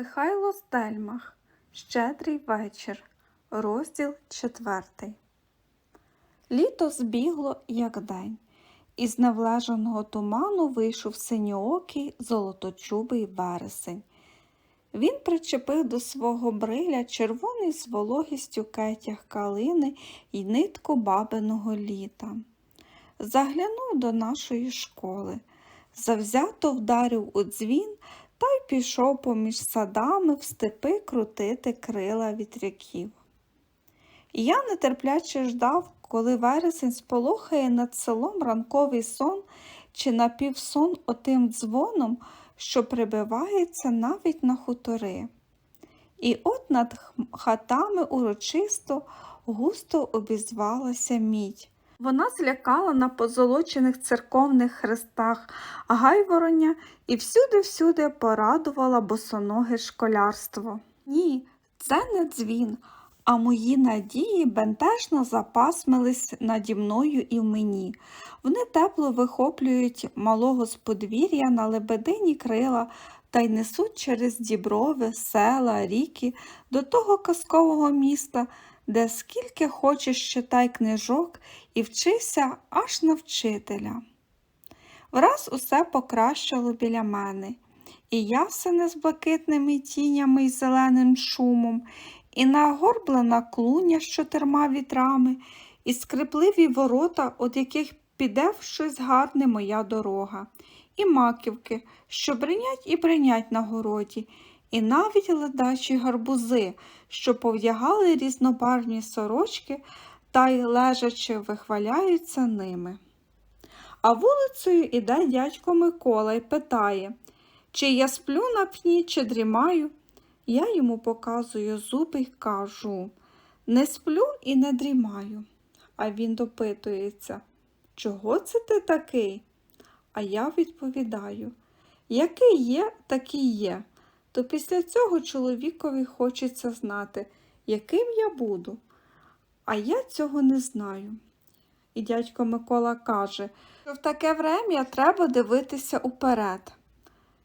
Михайло Стельмах Щедрий вечір. Розділ четвертий. Літо збігло, як день. Із невлежаного туману вийшов синьоокий золоточубий вересень. Він причепив до свого бриля червоний з вологістю кетях калини й нитку бабиного літа. Заглянув до нашої школи, завзято вдарив у дзвін та й пішов поміж садами в степи крутити крила вітряків. Я нетерпляче ждав, коли вересень сполохає над селом ранковий сон чи напівсон отим дзвоном, що прибивається навіть на хутори. І от над хатами урочисто густо обізвалася мідь. Вона злякала на позолочених церковних хрестах гайвороня і всюди-всюди порадувала босоноге школярство. Ні, це не дзвін, а мої надії бентежно запасмились наді мною і в мені. Вони тепло вихоплюють малого з подвір'я на лебедині крила та й несуть через діброви, села, ріки до того казкового міста, де скільки хочеш читай книжок і вчися аж на вчителя. Враз усе покращало біля мене, і ясени з блакитними тінями й зеленим шумом, і нагорблена клуня з чотирма вітрами, і скрипливі ворота, от яких піде в щось гарне моя дорога, і маківки, що бринять і бринять на городі, і навіть ледачі гарбузи, що повдягали різнобарвні сорочки та й лежачи вихваляються ними. А вулицею іде дядько Микола й питає, чи я сплю на пні, чи дрімаю. Я йому показую зуби й кажу не сплю і не дрімаю. А він допитується, чого це ти такий? А я відповідаю, який є, такий є. То після цього чоловікові хочеться знати, яким я буду. А я цього не знаю. І дядько Микола каже, що в таке врем'я треба дивитися уперед.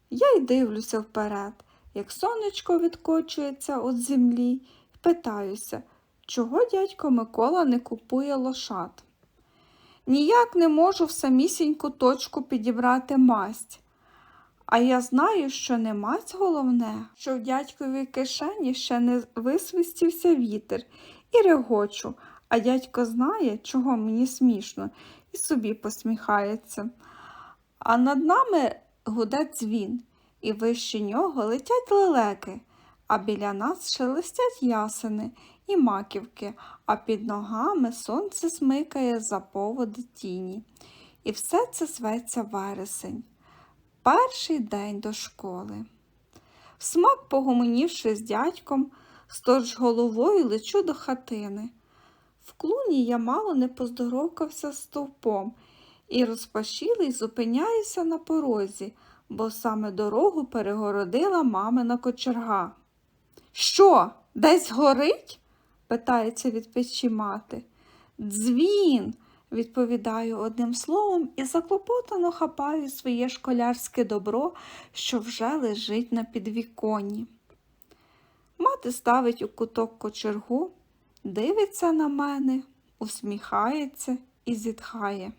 Я й дивлюся вперед, як сонечко відкочується від землі, і питаюся, чого дядько Микола не купує лошад. Ніяк не можу в самісіньку точку підібрати масть. А я знаю, що не мать головне, що в дядьковій кишені ще не висвистівся вітер, і регочу, а дядько знає, чого мені смішно, і собі посміхається. А над нами гуде дзвін, і вище нього летять лелеки, а біля нас шелестять ясени і маківки, а під ногами сонце смикає за поводи тіні. І все це зветься вересень. Перший день до школи. Смак, погомонівши з дядьком, сторч головою лечу до хатини. В клуні я мало не поздоровкався з стовпом і розпашілий зупиняюся на порозі, бо саме дорогу перегородила мамина кочерга. Що, десь горить? питається від печі мати. Дзвін, відповідаю одним словом і заклопотано хапаю своє школярське добро, що вже лежить на підвіконні. Мати ставить у куток кочергу, дивиться на мене, усміхається і зітхає.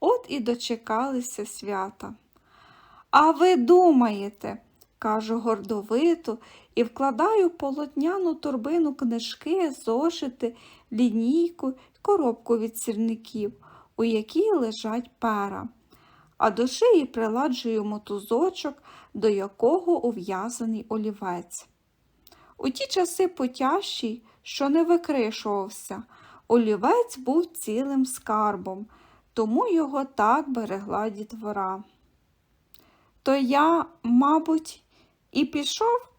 От і дочекалися свята. А ви думаєте, кажу гордовито і вкладаю в полотняну торбину книжки, зошити, лінійку, коробку від сірників, у якій лежать пера, а до шиї приладжую мотузочок, до якого ув'язаний олівець. У ті часи потяжчий, що не викришувався, олівець був цілим скарбом, тому його так берегла дітвора. То я, мабуть, і пішов.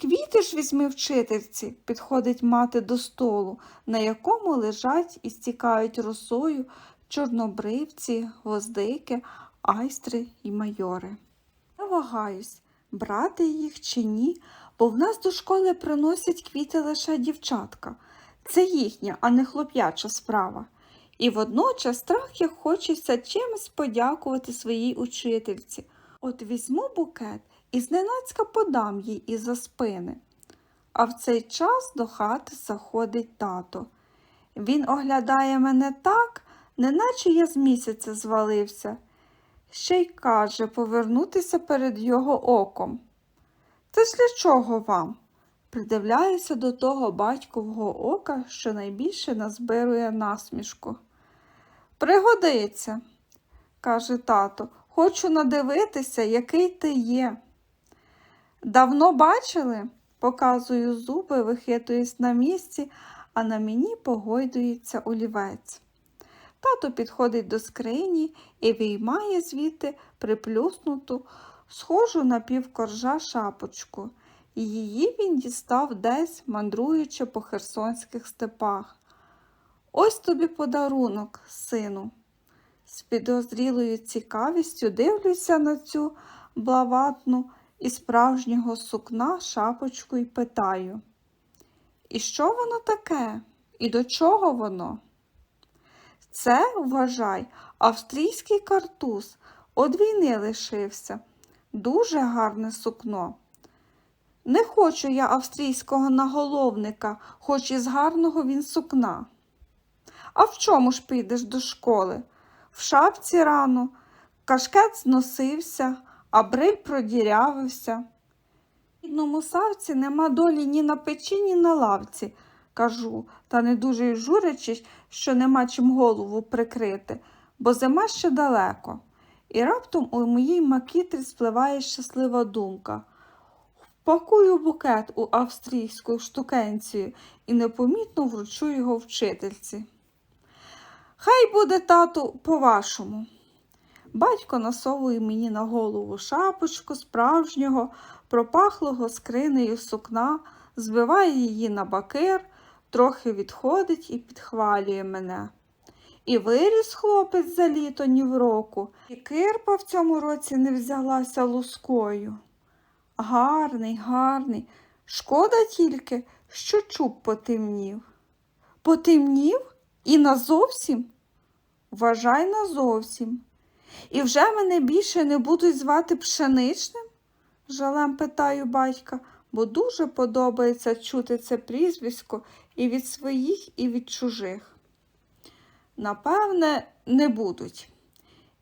Квіти ж візьми вчительці, підходить мати до столу, на якому лежать і стікають росою чорнобривці, гвоздики, айстри і майори. Я вагаюсь, брати їх чи ні, бо в нас до школи приносять квіти лише дівчатка. Це їхня, а не хлоп'яча справа. І водночас страх як хочеться чимось подякувати своїй учительці. От візьму букет і зненацька подам їй із-за спини. А в цей час до хати заходить тато. Він оглядає мене так, неначе я з місяця звалився. Ще й каже повернутися перед його оком. Це для чого вам? Придивляюся до того батькового ока, що найбільше назбирує насмішку. Пригодиться, каже тато, хочу надивитися, який ти є. Давно бачили? Показую зуби, вихитуюсь на місці, а на мені погойдується олівець. Тато підходить до скрині і виймає звідти приплюснуту, схожу на півкоржа шапочку. Її він дістав десь, мандруючи по херсонських степах. Ось тобі подарунок, сину. З підозрілою цікавістю дивлюся на цю блаватну і справжнього сукна шапочку і питаю. І що воно таке? І до чого воно? Це, вважай, австрійський картуз, од війни лишився. Дуже гарне сукно. Не хочу я австрійського наголовника, хоч із гарного він сукна. А в чому ж підеш до школи? В шапці рано, кашкет зносився, а бриль продірявився. В рідному савці нема долі ні на печі, ні на лавці, кажу, та не дуже й журячись, що нема чим голову прикрити, бо зима ще далеко. І раптом у моїй макітрі спливає щаслива думка. Впакую букет у австрійську штукенцію і непомітно вручу його вчительці. Хай буде, тату, по-вашому. Батько насовує мені на голову шапочку справжнього, пропахлого скринею сукна, збиває її на бакир, трохи відходить і підхвалює мене. І виріс хлопець за літо ні в року, і кирпа в цьому році не взялася лускою. Гарний, гарний. Шкода тільки, що чуб потемнів. Потемнів і назовсім? Вважай назовсім. І вже мене більше не будуть звати пшеничним? жалем питаю батька, бо дуже подобається чути це прізвисько і від своїх, і від чужих. Напевне, не будуть.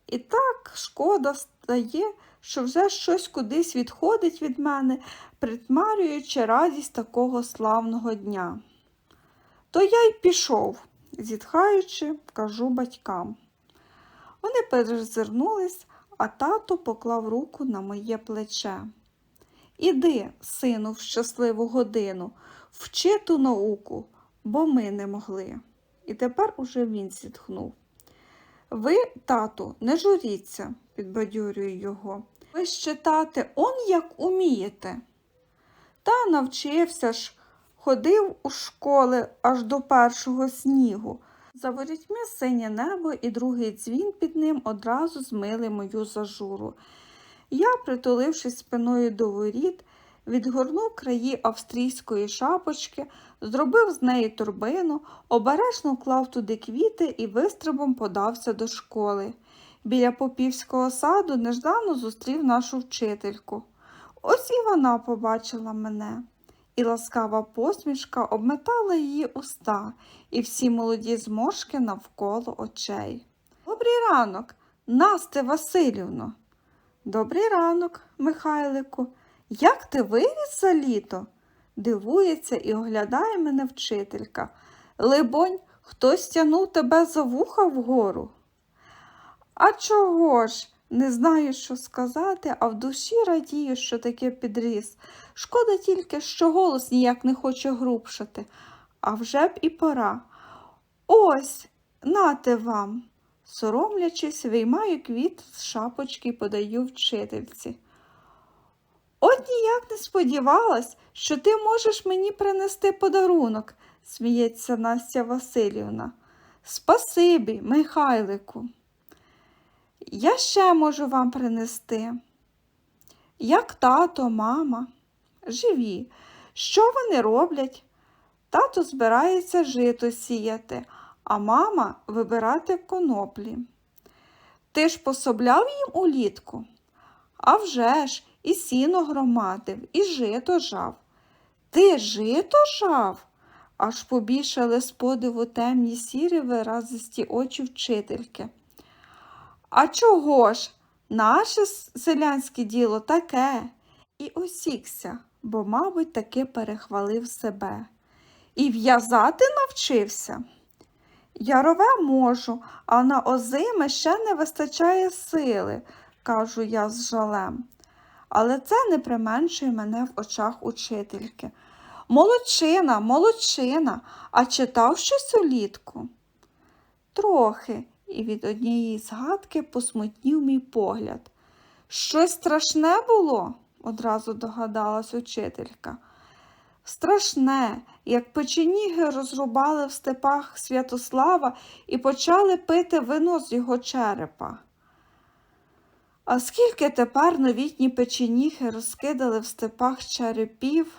І так шкода стає, що вже щось кудись відходить від мене, притмарюючи радість такого славного дня. То я й пішов, зітхаючи, кажу батькам. Вони перезирнулись, а тато поклав руку на моє плече. Іди, сину, в щасливу годину, вчи ту науку, бо ми не могли. І тепер уже він зітхнув. Ви, тату, не журіться, підбадьорюю його. Ви ж читати он як умієте. Та навчився ж, ходив у школи аж до першого снігу. За ворітьми синє небо і другий дзвін під ним одразу змили мою зажуру. Я, притулившись спиною до воріт, відгорнув краї австрійської шапочки, зробив з неї торбину, обережно вклав туди квіти і вистрибом подався до школи. Біля попівського саду неждано зустрів нашу вчительку. Ось і вона побачила мене. І ласкава посмішка обметала її уста і всі молоді зморшки навколо очей. Добрий ранок, Насте Васильівно. Добрий ранок, Михайлику. Як ти виріс за літо? Дивується і оглядає мене вчителька. Либонь, хтось тянув тебе за вуха вгору. А чого ж? Не знаю, що сказати, а в душі радію, що таке підріс. Шкода тільки, що голос ніяк не хоче грубшати, а вже б і пора. Ось, нате вам. Соромлячись, виймаю квіт з шапочки і подаю вчительці. От ніяк не сподівалась, що ти можеш мені принести подарунок, сміється Настя Васильівна. Спасибі, Михайлику. Я ще можу вам принести. Як тато, мама, живі. Що вони роблять? Тато збирається жито сіяти, а мама вибирати коноплі. Ти ж пособляв їм улітку? А вже ж, і сіно громадив, і жито жав. Ти жито жав? Аж побільшали з подиву темні сірі виразисті очі вчительки. А чого ж? Наше селянське діло таке. І осікся, бо, мабуть, таки перехвалив себе. І в'язати навчився. Ярове можу, а на озими ще не вистачає сили, кажу я з жалем. Але це не применшує мене в очах учительки. Молодчина, молодчина, а читав щось улітку? Трохи, і від однієї згадки посмутнів мій погляд. Щось страшне було? одразу догадалась учителька. Страшне, як печеніги розрубали в степах Святослава і почали пити вино з його черепа. А скільки тепер новітні печеніги розкидали в степах черепів,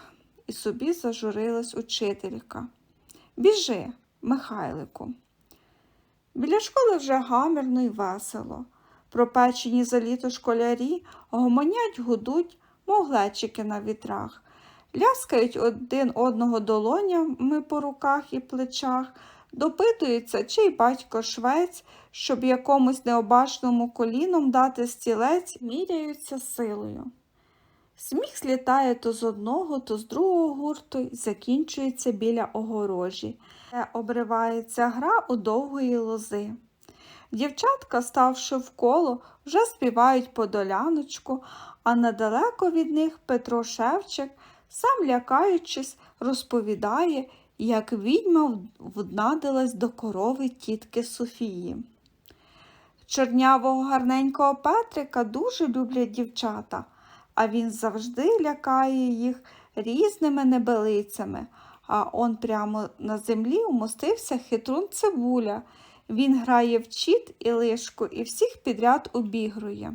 і собі зажурилась учителька. Біжи, Михайлику. Біля школи вже гамірно й весело. Пропечені за літо школярі гомонять, гудуть, мов глечики на вітрах, ляскають один одного долонями по руках і плечах, допитуються, чий батько швець, щоб якомусь необачному коліном дати стілець, міряються силою. Сміх слітає то з одного, то з другого гурту й закінчується біля огорожі, де обривається гра у довгої лози. Дівчатка, ставши в коло, вже співають подоляночку, а недалеко від них Петро Шевчик, сам лякаючись, розповідає, як відьма вднадилась до корови тітки Софії. Чорнявого гарненького Петрика дуже люблять дівчата, а він завжди лякає їх різними небелицями, а он прямо на землі умостився хитрун цибуля. Він грає в чіт і лишку і всіх підряд обігрує.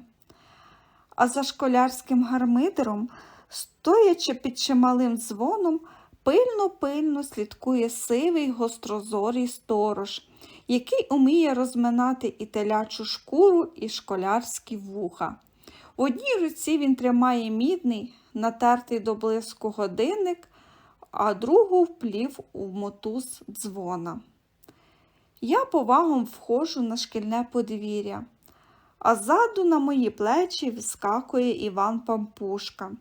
А за школярським гармидером, стоячи під чималим дзвоном, пильно-пильно слідкує сивий гострозорий сторож, який уміє розминати і телячу шкуру, і школярські вуха. В одній руці він тримає мідний, натертий до блиску годинник, а другу вплів у мотуз дзвона. Я повагом входжу на шкільне подвір'я, а ззаду на мої плечі вскакує Іван Пампушка.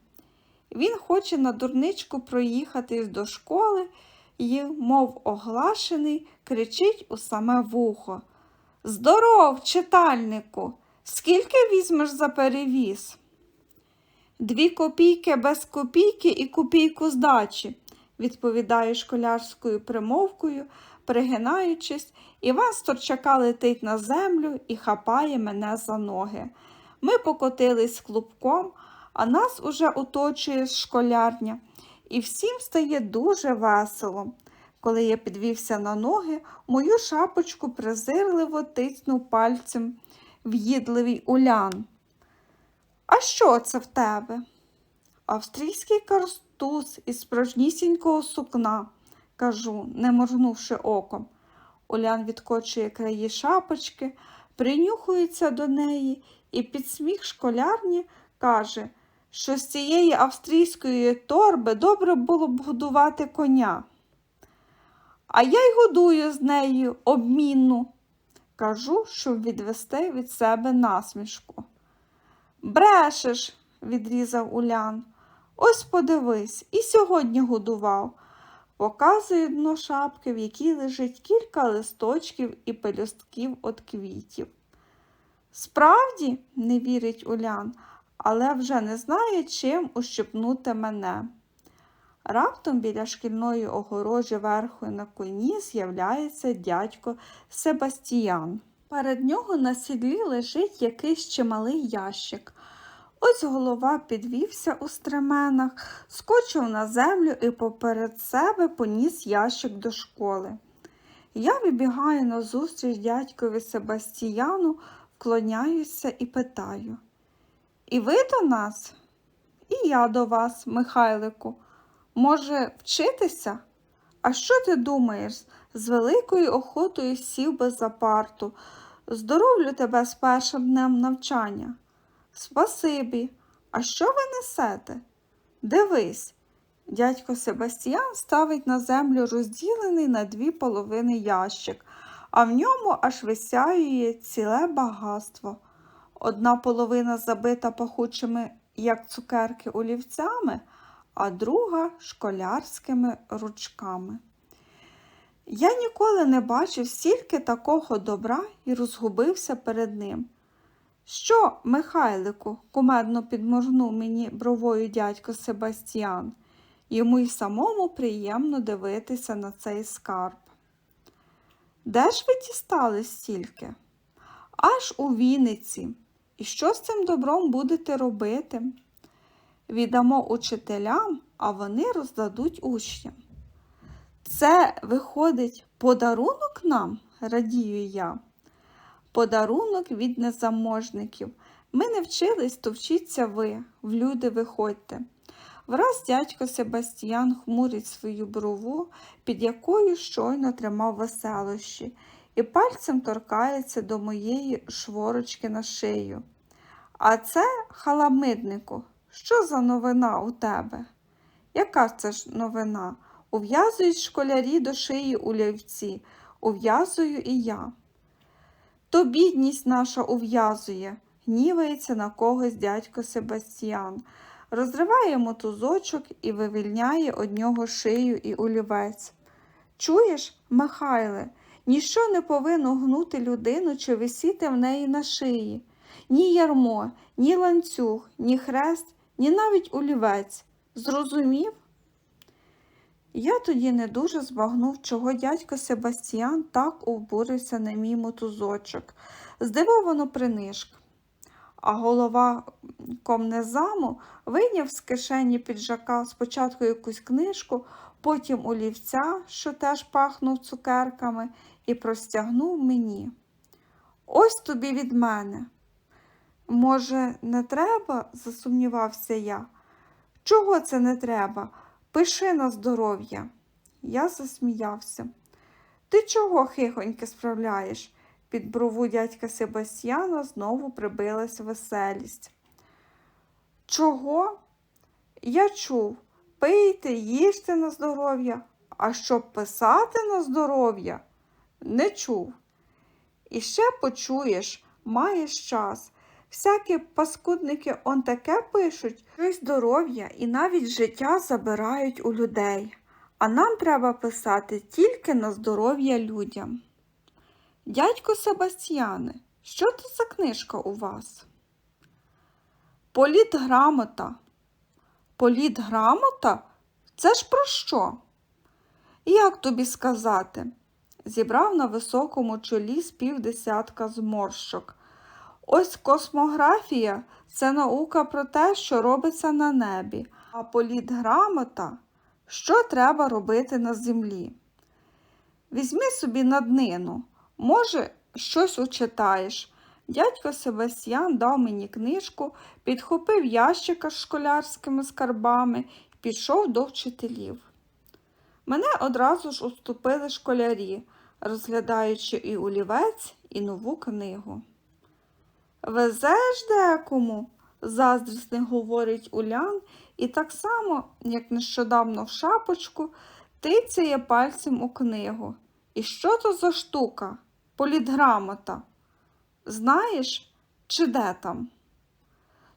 Він хоче на дурничку проїхати до школи і, мов оглашений, кричить у саме вухо. Здоров, читальнику! Скільки візьмеш за перевіз? Дві копійки без копійки і копійку здачі, відповідає школярською примовкою, пригинаючись, Іван з торчака летить на землю і хапає мене за ноги. Ми покотились клубком, а нас уже оточує школярня, і всім стає дуже весело. Коли я підвівся на ноги, мою шапочку презирливо тицнув пальцем в'їдливий улян. А що це в тебе? Австрійський карстуз із справжнісінького сукна, кажу, не моргнувши оком. Улян відкочує краї шапочки, принюхується до неї і під сміх школярні каже, що з цієї австрійської торби добре було б годувати коня. А я й годую з нею обмінну, кажу, щоб відвести від себе насмішку. Брешеш, відрізав Улян. Ось подивись, і сьогодні годував. Показує дно шапки, в якій лежить кілька листочків і пелюстків від квітів. Справді, не вірить Улян, але вже не знає, чим ущипнути мене. Раптом біля шкільної огорожі верху на коні з'являється дядько Себастіян. Перед нього на сідлі лежить якийсь чималий ящик. Ось голова підвівся у стременах, скочив на землю і поперед себе поніс ящик до школи. Я вибігаю назустріч дядькові Себастіяну, вклоняюся і питаю. І ви до нас? І я до вас, Михайлику. Може, вчитися? А що ти думаєш? З великою охотою сів би за парту. Здоровлю тебе з першим днем навчання. Спасибі. А що ви несете? Дивись, дядько Себастьян ставить на землю розділений на дві половини ящик, а в ньому аж висяює ціле багатство. Одна половина забита пахучими, як цукерки, олівцями, а друга школярськими ручками. Я ніколи не бачив стільки такого добра і розгубився перед ним. Що, Михайлику, кумедно підморгнув мені бровою дядько Себастьян. Йому й самому приємно дивитися на цей скарб. Де ж ви дістали стільки? Аж у Вінниці. І що з цим добром будете робити? Віддамо учителям, а вони роздадуть учням. Це виходить подарунок нам, радію я. Подарунок від незаможників. Ми не вчились, то вчіться ви, в люди виходьте. Враз дядько Себастьян хмурить свою брову, під якою щойно тримав веселощі, і пальцем торкається до моєї шворочки на шию. А це, халамиднику, що за новина у тебе? Яка це ж новина? Ув'язують школярі до шиї улівці, ув'язую і я. То бідність наша ув'язує, гнівається на когось дядько Себастьян, розриває мотузочок і вивільняє од нього шию і олівець. Чуєш, Михайле, ніщо не повинно гнути людину чи висіти в неї на шиї. Ні ярмо, ні ланцюг, ні хрест, ні навіть олівець. Зрозумів? Я тоді не дуже збагнув, чого дядько Себастьян так обурився на мій мотузочок, здивовано принишк. А голова комнезаму вийняв з кишені піджака спочатку якусь книжку, потім олівця, що теж пахнув цукерками, і простягнув мені. Ось тобі від мене. Може, не треба? засумнівався я. Чого це не треба? Пиши на здоров'я. Я засміявся. Ти чого, хихоньки, справляєш? Під брову дядька Себастьяна знову прибилась веселість. Чого? Я чув, пийте, їжте на здоров'я, а щоб писати на здоров'я, не чув. І ще почуєш, маєш час. Всякі паскудники он таке пишуть, що й здоров'я і навіть життя забирають у людей. А нам треба писати тільки на здоров'я людям. Дядько Себастьяне, що це за книжка у вас? Політграмота. Політграмота? Це ж про що? Як тобі сказати? Зібрав на високому чолі з півдесятка зморщок. Ось космографія це наука про те, що робиться на небі, а політграмота що треба робити на землі. Візьми собі наднину, може, щось учитаєш. Дядько Себастьян дав мені книжку, підхопив ящика з школярськими скарбами і пішов до вчителів. Мене одразу ж уступили школярі, розглядаючи і олівець, і нову книгу. Везеш декому, заздрісне говорить Улян, і так само, як нещодавно в шапочку, тицяє пальцем у книгу. І що то за штука? Політграмота. Знаєш, чи де там?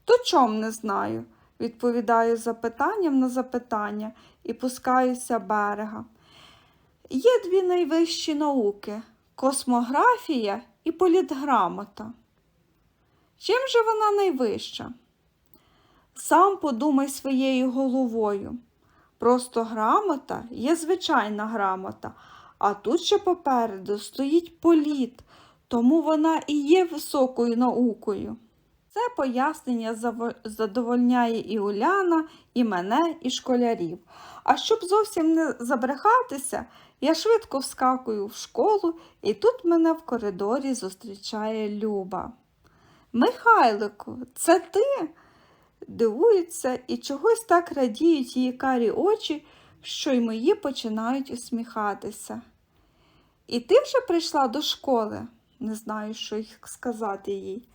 То чом не знаю, відповідаю запитанням на запитання і пускаюся берега. Є дві найвищі науки космографія і політграмота. Чим же вона найвища? Сам подумай своєю головою. Просто грамота є звичайна грамота, а тут ще попереду стоїть політ, тому вона і є високою наукою. Це пояснення задовольняє і Уляна, і мене, і школярів. А щоб зовсім не забрехатися, я швидко вскакую в школу, і тут мене в коридорі зустрічає Люба. Михайлику, це ти? Дивуються і чогось так радіють її карі очі, що й мої починають усміхатися. І ти вже прийшла до школи? Не знаю, що й сказати їй.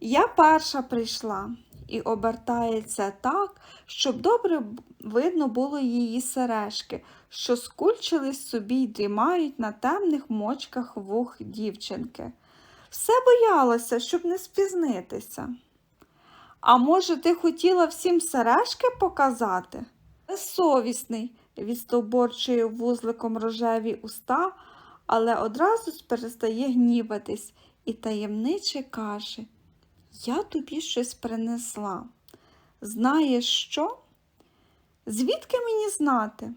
Я перша прийшла і обертається так, щоб добре видно було її сережки, що скульчились собі й дрімають на темних мочках вух дівчинки. Все боялася, щоб не спізнитися. А може, ти хотіла всім сережки показати? Безсовісний, відстовборчує вузликом рожеві уста, але одразу перестає гніватись і таємниче каже: Я тобі щось принесла. Знаєш що? Звідки мені знати?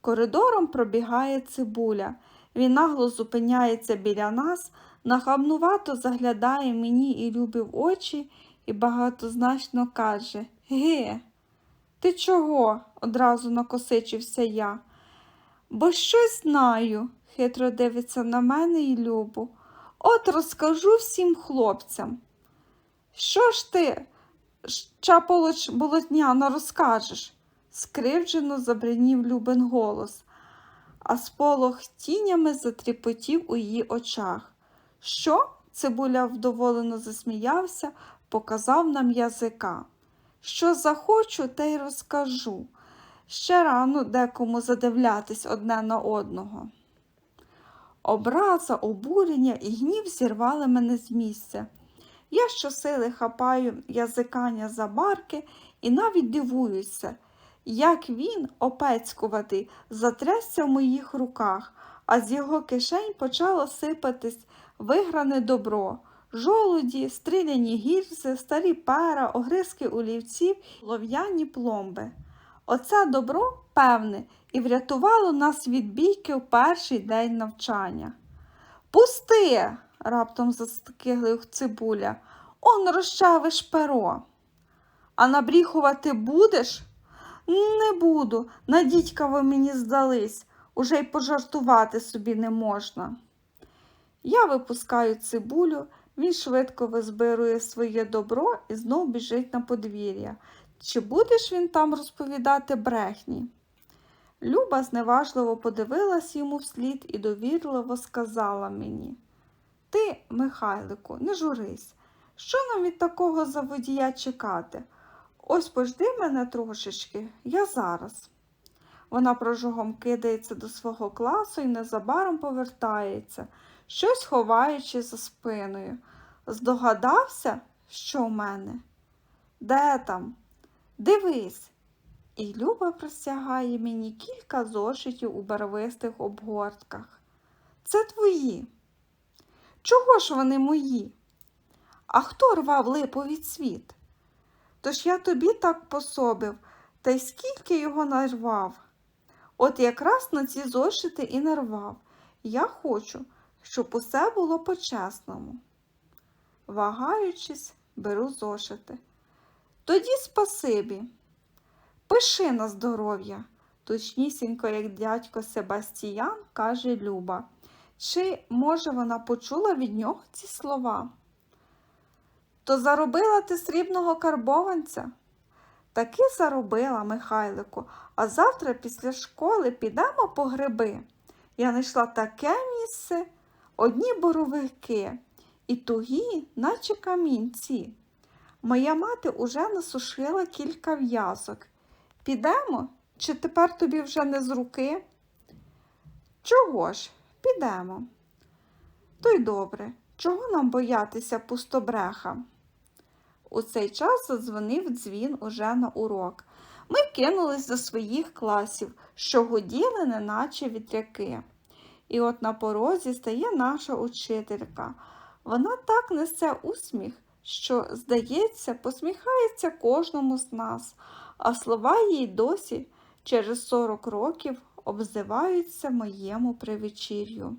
Коридором пробігає цибуля. Він нагло зупиняється біля нас, нахабнувато заглядає мені і любі в очі і багатозначно каже Ге, ти чого? одразу накосичився я. Бо щось знаю, хитро дивиться на мене і Любу. От розкажу всім хлопцям. Що ж ти, чаполоч болотняно, розкажеш? скривджено забринів Любин голос, а сполох тінями затріпотів у її очах. Що? Цибуля вдоволено засміявся, показав нам язика. Що захочу, те й розкажу. Ще рано декому задивлятись одне на одного. Образа, обурення і гнів зірвали мене з місця. Я щосили хапаю язикання за барки і навіть дивуюся, як він, опецькуватий, затрясся в моїх руках, а з його кишень почало сипатись вигране добро, жолуді, стріляні гільзи, старі пера, огризки олівців, лов'яні пломби. Оце добро, певне, і врятувало нас від бійки в перший день навчання. Пусти, раптом застигли цибуля, он розчавиш перо. А набріхувати будеш? Не буду, на дідька ви мені здались, уже й пожартувати собі не можна. Я випускаю цибулю, він швидко визбирує своє добро і знов біжить на подвір'я. Чи будеш він там розповідати брехні? Люба зневажливо подивилась йому вслід і довірливо сказала мені Ти, Михайлику, не журись, що нам від такого заводія чекати? Ось пожди мене трошечки, я зараз. Вона прожогом кидається до свого класу і незабаром повертається, щось ховаючи за спиною. Здогадався, що в мене? Де там? Дивись. І Люба простягає мені кілька зошитів у барвистих обгортках. Це твої. Чого ж вони мої? А хто рвав липовий цвіт? Тож я тобі так пособив, та й скільки його нарвав. От якраз на ці зошити і нарвав. Я хочу, щоб усе було по-чесному. Вагаючись, беру зошити. Тоді спасибі. Пиши на здоров'я, точнісінько, як дядько Себастіян, каже Люба. Чи, може, вона почула від нього ці слова? То заробила ти срібного карбованця? Таки заробила, Михайлику, а завтра після школи підемо по гриби. Я знайшла таке місце, одні боровики і тугі, наче камінці. Моя мати уже насушила кілька в'язок. Підемо? Чи тепер тобі вже не з руки? Чого ж, підемо. То й добре, чого нам боятися пустобреха? У цей час задзвонив дзвін уже на урок. Ми кинулись до своїх класів, що гуділи, неначе вітряки. І от на порозі стає наша учителька. Вона так несе усміх, що, здається, посміхається кожному з нас, а слова їй досі через 40 років обзиваються моєму привечір'ю.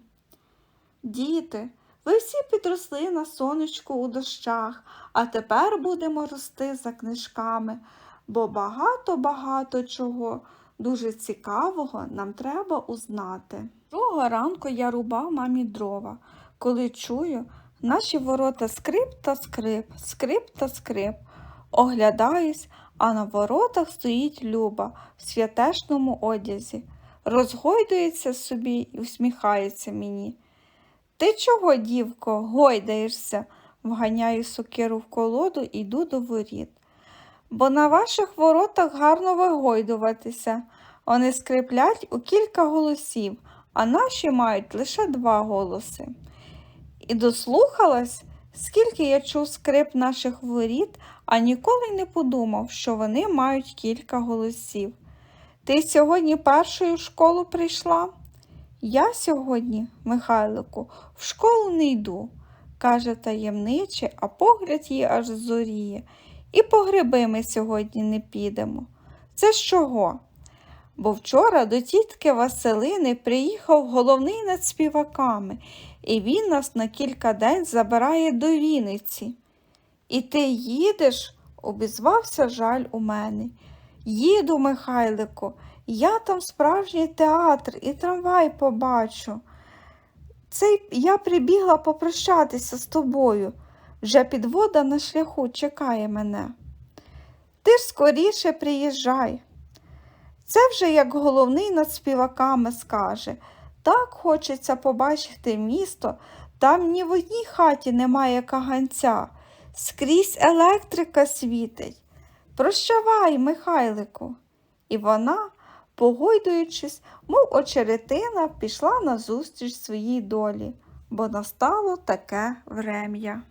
Діти, ви всі підросли на сонечку у дощах, а тепер будемо рости за книжками, бо багато-багато чого дуже цікавого нам треба узнати. Другого ранку я рубав мамі дрова, коли чую, наші ворота скрип та скрип, скрип та скрип. Оглядаюсь, а на воротах стоїть Люба в святешному одязі, розгойдується собі і усміхається мені. Ти чого, дівко, гойдаєшся? вганяю сокиру в колоду і йду до воріт. Бо на ваших воротах гарно вигойдуватися. Вони скриплять у кілька голосів, а наші мають лише два голоси. І дослухалась, скільки я чув скрип наших воріт, а ніколи не подумав, що вони мають кілька голосів. Ти сьогодні першою в школу прийшла? Я сьогодні, Михайлику, в школу не йду, каже таємниче, а погляд її аж зоріє. І по гриби ми сьогодні не підемо. Це з чого? Бо вчора до тітки Василини приїхав головний над співаками, і він нас на кілька день забирає до Вінниці. І ти їдеш? обізвався жаль у мене. Їду, Михайлику, я там справжній театр і трамвай побачу. Це я прибігла попрощатися з тобою. Вже підвода на шляху чекає мене. Ти ж скоріше приїжджай. Це вже як головний над співаками скаже. Так хочеться побачити місто, там ні в одній хаті немає каганця, скрізь електрика світить. Прощавай, Михайлику. І вона, погойдуючись, мов очеретина, пішла назустріч своїй долі, бо настало таке врем'я.